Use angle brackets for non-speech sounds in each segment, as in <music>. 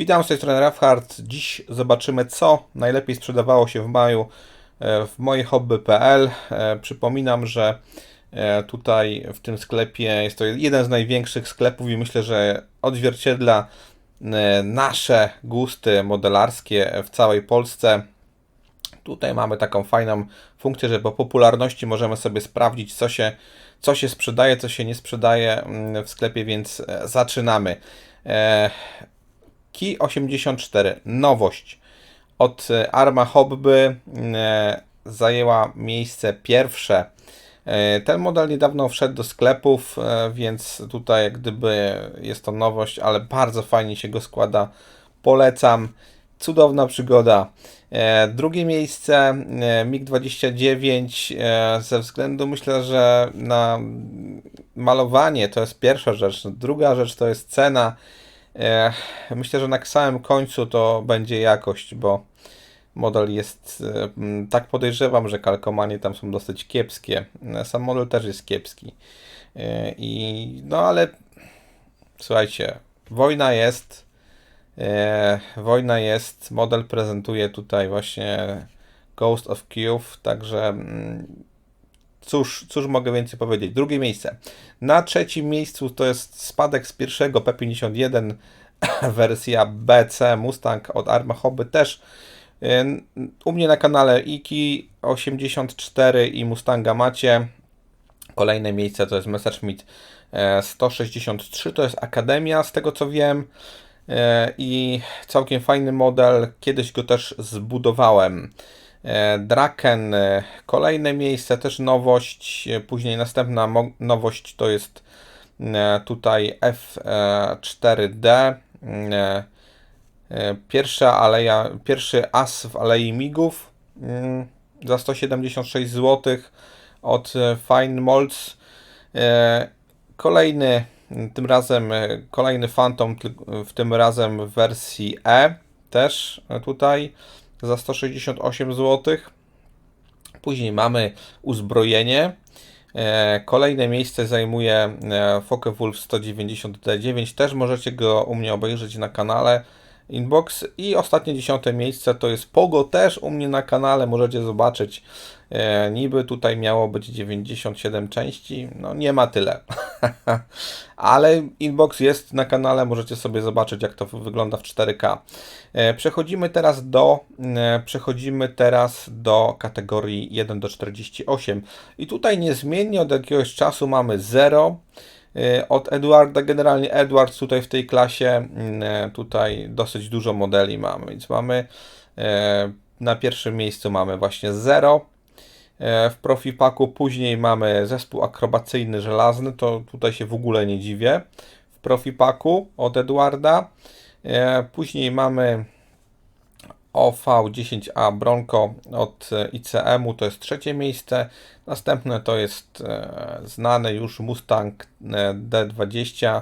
Witam z tej strony Rafhard. Dziś zobaczymy, co najlepiej sprzedawało się w maju e, w mojehobby.pl. E, Przypominam, że e, tutaj w tym sklepie jest to jeden z największych sklepów i myślę, że odzwierciedla nasze gusty modelarskie w całej Polsce. Tutaj mamy taką fajną funkcję, że po popularności możemy sobie sprawdzić, co się, co się sprzedaje, co się nie sprzedaje mm, w sklepie, więc zaczynamy. Key 84, nowość. Od e, Arma Hobby e, zajęła miejsce pierwsze. E, Ten model niedawno wszedł do sklepów, więc tutaj jak gdyby jest to nowość, ale bardzo fajnie się go składa. Polecam. Cudowna przygoda. Drugie miejsce e, MiG-29 e, ze względu myślę, że na malowanie to jest pierwsza rzecz. Druga rzecz to jest cena. E, Myślę, że na samym końcu to będzie jakość, bo model jest, e, tak podejrzewam, że kalkomanie tam są dosyć kiepskie. E, Sam model też jest kiepski. I no ale słuchajcie, wojna jest. Wojna jest. Model prezentuje tutaj właśnie Ghost of Kyiv, także mm, cóż, cóż mogę więcej powiedzieć. Drugie miejsce. Na trzecim miejscu to jest spadek z pierwszego P51 <clears throat> wersja BC Mustang od Arma Hobby też e, u mnie na kanale Iki 84 i Mustanga macie. Kolejne miejsce to jest Messerschmitt e, 163, to jest Akademia z tego co wiem E, i całkiem fajny model, kiedyś go też zbudowałem. E, Draken, e, kolejne miejsce, też nowość, E, później następna nowość to jest tutaj F4D. E, e, Pierwsza aleja, pierwszy as w Alei Migów mm, za 176 zł od Fine Molds. Kolejny, tym razem kolejny Phantom, w tym razem w wersji E też tutaj za 168 zł. Później mamy uzbrojenie. E, Kolejne miejsce zajmuje e, Focke-Wulf 190D9. Też możecie go u mnie obejrzeć na kanale Inbox. I ostatnie dziesiąte miejsce to jest Pogo, też u mnie na kanale możecie zobaczyć. E, niby tutaj miało być 97 części, no nie ma tyle. <laughs> Ale Inbox jest na kanale, możecie sobie zobaczyć jak to wygląda w 4K. E, Przechodzimy teraz do e, przechodzimy teraz do kategorii 1 do 48 i tutaj niezmiennie od jakiegoś czasu mamy 0 e, od Edwarda. Generalnie Edward tutaj w tej klasie mm, tutaj dosyć dużo modeli mamy, więc mamy na pierwszym miejscu mamy właśnie 0 w Profipaku, później mamy zespół akrobacyjny żelazny, to tutaj się w ogóle nie dziwię. W Profipaku od Edwarda. E, Później mamy OV10A Bronco od e, ICM-u, to jest trzecie miejsce. Następne to jest e, znany już Mustang e, D20,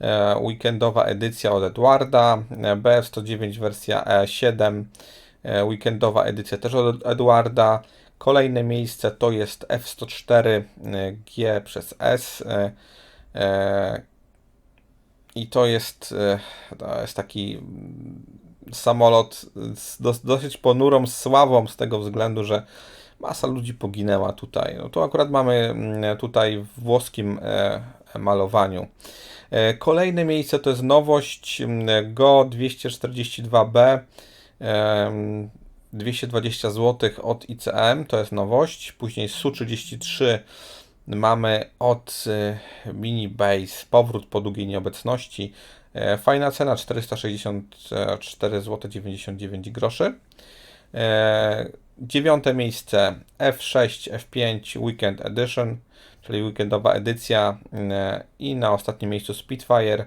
e, weekendowa edycja od Edwarda, e, BF109 wersja E7, e, weekendowa edycja też od Edwarda. Kolejne miejsce to jest F104 e, G przez S. e, e, I to jest, to jest taki mm, samolot z dos, dosyć ponurą sławą z tego względu, że masa ludzi poginęła tutaj. No to akurat mamy mm, tutaj w włoskim e, malowaniu. E, Kolejne miejsce to jest nowość mm, Go 242B. Em, 220 zł od ICM, to jest nowość. Później Su-33 mamy od y, Mini Base, powrót po długiej nieobecności. E, Fajna cena 464 zł 99 groszy. E, Dziewiąte miejsce F6, F5 Weekend Edition, czyli weekendowa edycja. I na ostatnim miejscu Spitfire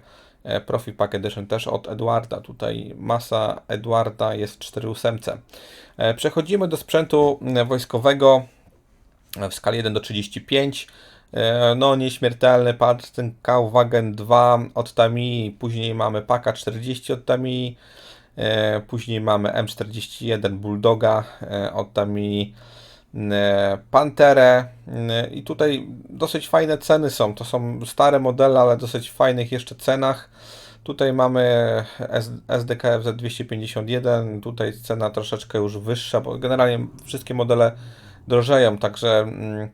Profi Pack Edition też od Edwarda. Tutaj masa Edwarda jest w 4.8. E, Przechodzimy do sprzętu e, wojskowego w skali 1 do 35. E, No, nieśmiertelny patrz, ten Kauwagen 2 od Tami, później mamy Paka 40 od Tami, e, później mamy M41 Bulldoga e, od Tami, e, Panterę e, i tutaj dosyć fajne ceny są. To są stare modele, ale dosyć fajnych jeszcze cenach. Tutaj mamy SDKF Z251, tutaj cena troszeczkę już wyższa, bo generalnie wszystkie modele drożeją, także mm,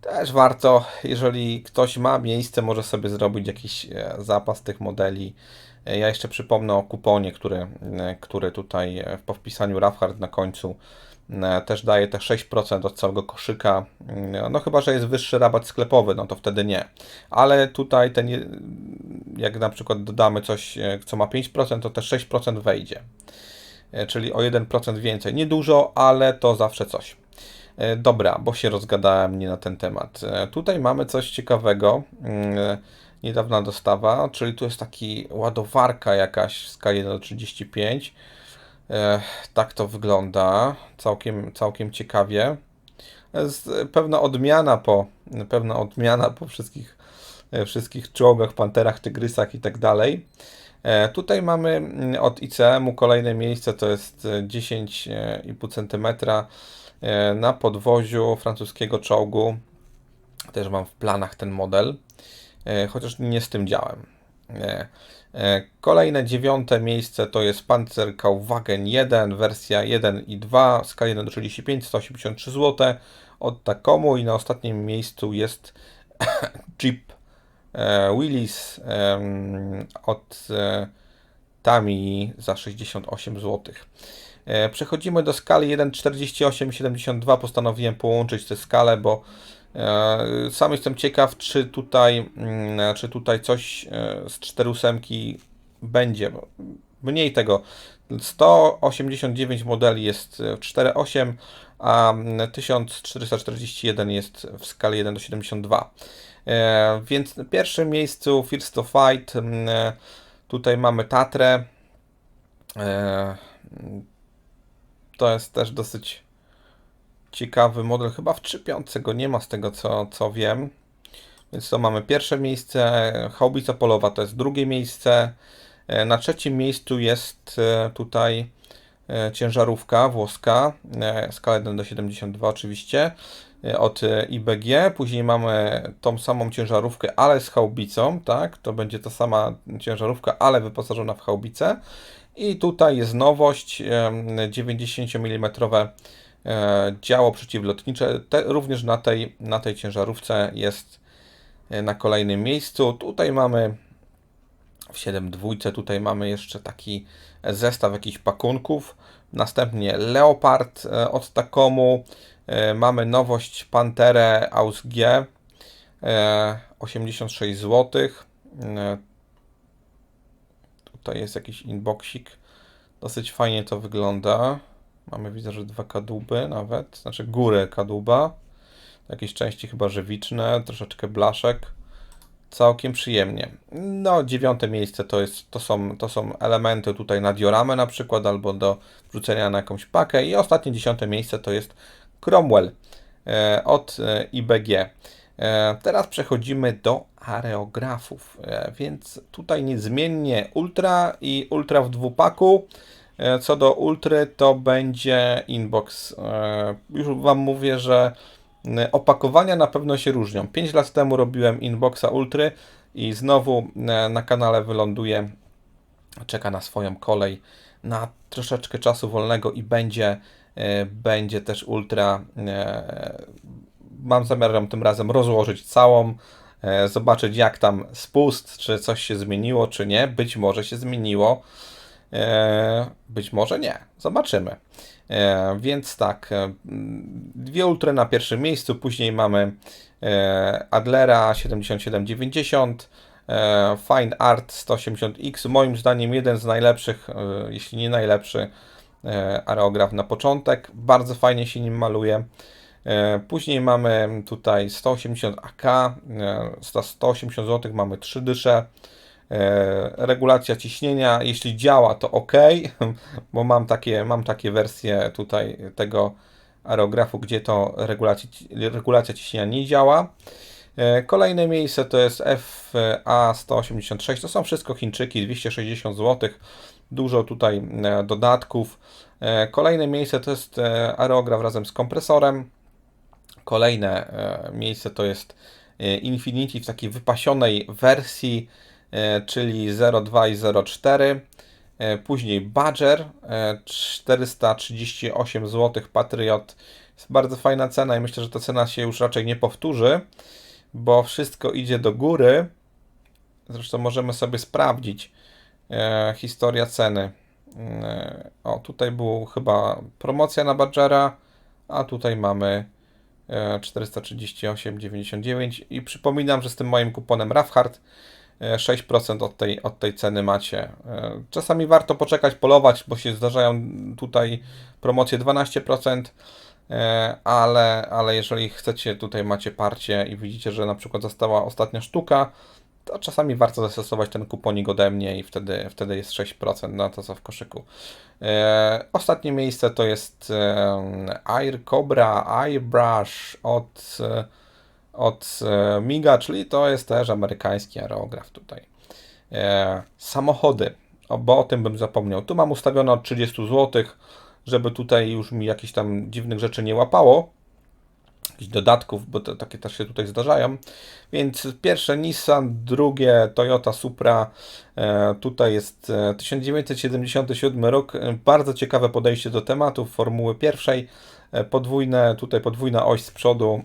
też warto, jeżeli ktoś ma miejsce, może sobie zrobić jakiś e, zapas tych modeli. E, ja jeszcze przypomnę o kuponie, który, e, który tutaj po wpisaniu Rafhard na końcu też daje te 6% od całego koszyka. No chyba, że jest wyższy rabat sklepowy, no to wtedy nie. Ale tutaj ten, jak na przykład dodamy coś, co ma 5%, to te 6% wejdzie. Czyli o 1% więcej. Niedużo, ale to zawsze coś. E, dobra, bo się rozgadałem nie na ten temat. E, tutaj mamy coś ciekawego. Niedawna dostawa, czyli tu jest taki ładowarka jakaś w skali 1 do 35. E, tak to wygląda. Całkiem, całkiem ciekawie. Jest pewna odmiana po, pewna odmiana po wszystkich, wszystkich czołgach, panterach, tygrysach i tak dalej. Tutaj mamy mm, od ICM-u kolejne miejsce, to jest 10,5 cm E, na podwoziu francuskiego czołgu. Też mam w planach ten model, e, chociaż nie z tym działem. E, kolejne dziewiąte miejsce to jest Panzerkaufwagen 1, wersja 1 i 2, skala 1 do 35, 183 zł od Takomu i na ostatnim miejscu jest <coughs> Jeep Willis od Tami za 68 zł. E, przechodzimy do skali 1.48.72. Postanowiłem połączyć te skale, bo e, sam jestem ciekaw, czy tutaj, mm, czy tutaj coś e, z 4.8 będzie. Mniej tego. 189 modeli jest w 4.8, a 1441 jest w skali 1 do 72. Więc na pierwszym miejscu First to Fight. Mm, tutaj mamy Tatrę. To jest też dosyć ciekawy model. Chyba w 3.5 go nie ma z tego co, co wiem. Więc to mamy pierwsze miejsce. Haubica polowa to jest drugie miejsce. E, na trzecim miejscu jest e, tutaj e, ciężarówka włoska, skala 1 do 72 oczywiście, od IBG. Później mamy tą samą ciężarówkę, ale z haubicą, tak? To będzie ta sama ciężarówka, ale wyposażona w haubicę. I tutaj jest nowość, 90 mm działo przeciwlotnicze. Te, również na tej, na tej ciężarówce jest e, na kolejnym miejscu. Tutaj mamy w 7.2, tutaj mamy jeszcze taki zestaw jakichś pakunków. Następnie Leopard e, od Takomu. Mamy nowość Panterę Aus G 86 zł. Tutaj jest jakiś inboxik. Dosyć fajnie to wygląda. Mamy, widzę, że dwa kadłuby nawet, znaczy górę kadłuba. Jakieś części chyba żywiczne, troszeczkę blaszek. Całkiem przyjemnie. No, dziewiąte miejsce to, jest, to, są, to są elementy tutaj na dioramę na przykład, albo do wrzucenia na jakąś pakę. I ostatnie dziesiąte miejsce to jest Cromwell e, od e, IBG. E, teraz przechodzimy do areografów, e, więc tutaj niezmiennie Ultra i Ultra w dwupaku. E, co do Ultry, to będzie inbox. Już Wam mówię, że opakowania na pewno się różnią. 5 lat temu robiłem inboxa Ultry i znowu na kanale wyląduje, czeka na swoją kolej, na troszeczkę czasu wolnego i będzie, będzie też Ultra mam zamiar tym razem rozłożyć całą, e, zobaczyć jak tam spust, czy coś się zmieniło, czy nie. Być może się zmieniło, e, być może nie. Zobaczymy. E, więc tak, dwie ultry na pierwszym miejscu, później mamy Adlera 7790, Fine Art 180X, moim zdaniem jeden z najlepszych, jeśli nie najlepszy areograf na początek. Bardzo fajnie się nim maluje. E, później mamy tutaj 180 AK, za 180 zł mamy 3 dysze. E, regulacja ciśnienia, jeśli działa to ok, <laughs> bo mam takie, mam takie wersje tutaj tego aerografu, gdzie to regulacja, regulacja ciśnienia nie działa. E, kolejne miejsce to jest FA186, to są wszystko Chińczyki, 260 zł, dużo tutaj dodatków. Kolejne miejsce to jest aerograf razem z kompresorem. Kolejne e, miejsce to jest e, Infinity w takiej wypasionej wersji e, czyli 0,2 i 0,4. E, Później Badger e, 438 zł Patriot. Jest bardzo fajna cena i myślę, że ta cena się już raczej nie powtórzy, bo wszystko idzie do góry. Zresztą możemy sobie sprawdzić e, historia ceny. E, o, tutaj była chyba promocja na Badgera, a tutaj mamy e, 438,99 i przypominam, że z tym moim kuponem RAFHARD e, 6% od tej, od tej ceny macie. E, Czasami warto poczekać, polować, bo się zdarzają tutaj promocje 12%, e, ale, ale jeżeli chcecie, tutaj macie parcie i widzicie, że na przykład została ostatnia sztuka, to czasami warto zastosować ten kuponik ode mnie i wtedy, wtedy jest 6% na to, co w koszyku. E, ostatnie miejsce to jest Air Cobra Airbrush od, od e, Miga, czyli to jest też amerykański aerograf tutaj. E, samochody, o, bo o tym bym zapomniał. Tu mam ustawione od 30 zł, żeby tutaj już mi jakichś tam dziwnych rzeczy nie łapało jakichś dodatków, bo takie też się tutaj zdarzają. Więc pierwsze Nissan, drugie Toyota Supra. E, tutaj jest e, 1977 rok. E, Bardzo ciekawe podejście do tematu formuły pierwszej. E, podwójne, tutaj podwójna oś z przodu.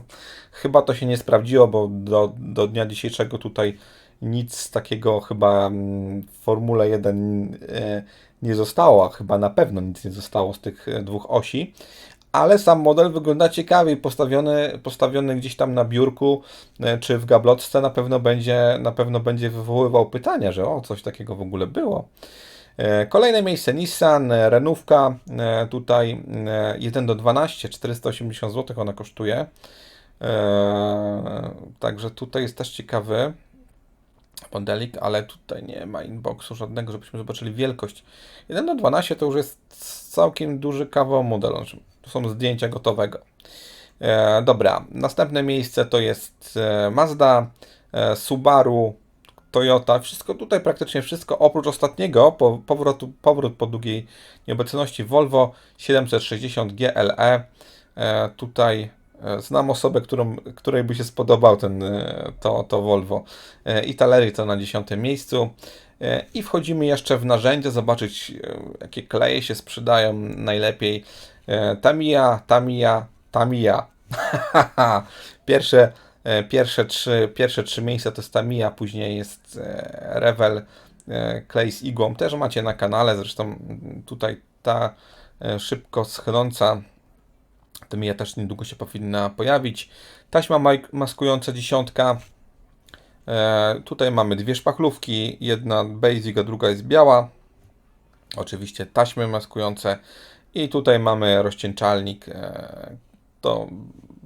<laughs> chyba to się nie sprawdziło, bo do, do dnia dzisiejszego tutaj nic takiego chyba mm, w Formule 1 e, nie zostało, chyba na pewno nic nie zostało z tych e, dwóch osi, ale sam model wygląda ciekawie, postawiony, postawiony gdzieś tam na biurku czy w gablotce na pewno będzie, na pewno będzie wywoływał pytania, że o, coś takiego w ogóle było. E, Kolejne miejsce Nissan, e, Renówka, e, tutaj e, 1 do 12, 480 zł ona kosztuje. Także tutaj jest też ciekawy modelik, ale tutaj nie ma inboxu żadnego, żebyśmy zobaczyli wielkość. 1 do 12 to już jest całkiem duży kawał modelu. To są zdjęcia gotowego. Dobra, następne miejsce to jest Mazda, Subaru, Toyota. Wszystko tutaj, praktycznie wszystko, oprócz ostatniego, po, powrotu, powrót po długiej nieobecności Volvo 760 GLE. E, tutaj e, znam osobę, którą, której by się spodobał ten, e, to, to Volvo. E, I Talery to na 10 miejscu. I wchodzimy jeszcze w narzędzia, zobaczyć jakie kleje się sprzedają najlepiej. Tamiya, Tamiya, Tamiya. <laughs> pierwsze, pierwsze, trzy, pierwsze trzy miejsca to jest Tamiya, później jest e, Revel, e, klej z igłą. Też macie na kanale, zresztą tutaj ta e, szybko schnąca Tamiya też niedługo się powinna pojawić. Taśma maskująca dziesiątka. E, tutaj mamy dwie szpachlówki, jedna basic, a druga jest biała. Oczywiście taśmy maskujące i tutaj mamy rozcieńczalnik. E, to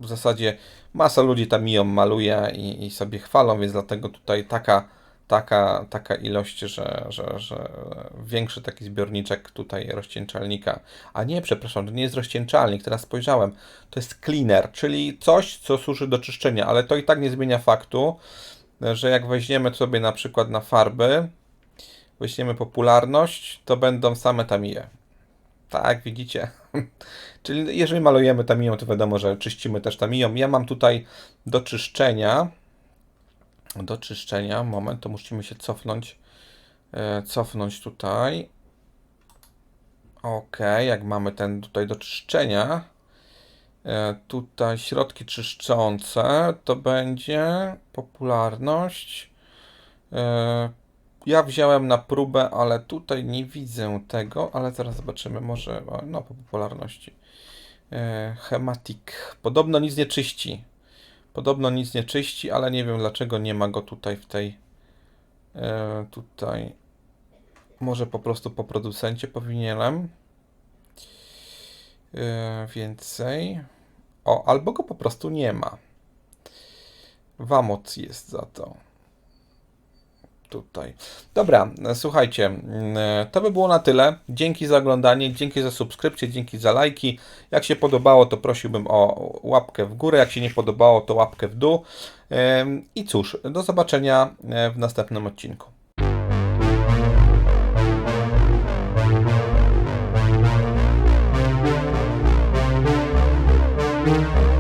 w zasadzie masa ludzi tam ją maluje i, i sobie chwalą, więc dlatego tutaj taka, taka, taka ilość, że, że, że większy taki zbiorniczek tutaj rozcieńczalnika. A nie, przepraszam, to nie jest rozcieńczalnik, teraz spojrzałem. To jest cleaner, czyli coś, co służy do czyszczenia, ale to i tak nie zmienia faktu, że jak weźmiemy sobie na przykład na farby, weźmiemy popularność, to będą same tamije. Tak, widzicie. <laughs> Czyli jeżeli malujemy tamiją, to wiadomo, że czyścimy też tamiją. Ja mam tutaj do czyszczenia. Do czyszczenia, moment, to musimy się cofnąć. E, cofnąć tutaj. Ok, jak mamy ten tutaj do czyszczenia. E, tutaj środki czyszczące to będzie popularność. Ja wziąłem na próbę, ale tutaj nie widzę tego, ale zaraz zobaczymy, może no po popularności. E, Hematic. Podobno nic nie czyści. Podobno nic nie czyści, ale nie wiem dlaczego nie ma go tutaj w tej e, tutaj. Może po prostu po producencie powinienem. E, więcej. O, albo go po prostu nie ma. Wamoc jest za to. Tutaj. Dobra, słuchajcie, mm, to by było na tyle. Dzięki za oglądanie, dzięki za subskrypcję, dzięki za lajki. Jak się podobało, to prosiłbym o łapkę w górę. Jak się nie podobało, to łapkę w dół. I cóż, do zobaczenia e, w następnym odcinku.